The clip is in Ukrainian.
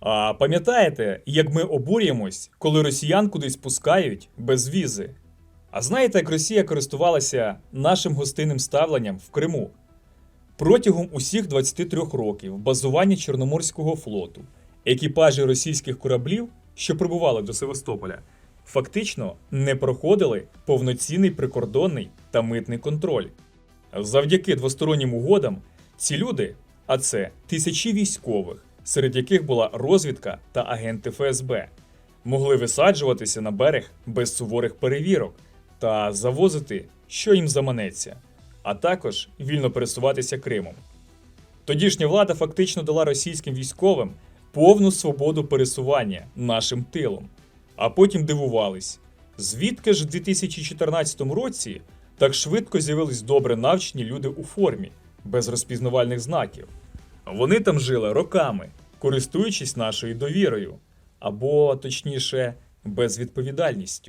А пам'ятаєте, як ми обурюємось, коли росіян кудись пускають без візи? А знаєте, як Росія користувалася нашим гостинним ставленням в Криму? Протягом усіх 23 років базування Чорноморського флоту екіпажі російських кораблів, що прибували до Севастополя, фактично не проходили повноцінний прикордонний та митний контроль. Завдяки двостороннім угодам ці люди, а це тисячі військових, серед яких була розвідка та агенти ФСБ, могли висаджуватися на берег без суворих перевірок та завозити, що їм заманеться, а також вільно пересуватися Кримом. Тодішня влада фактично дала російським військовим повну свободу пересування нашим тилом, а потім дивувались, звідки ж в 2014 році так швидко з'явились добре навчені люди у формі, без розпізнавальних знаків. Вони там жили роками, користуючись нашою довірою, або точніше, безвідповідальністю.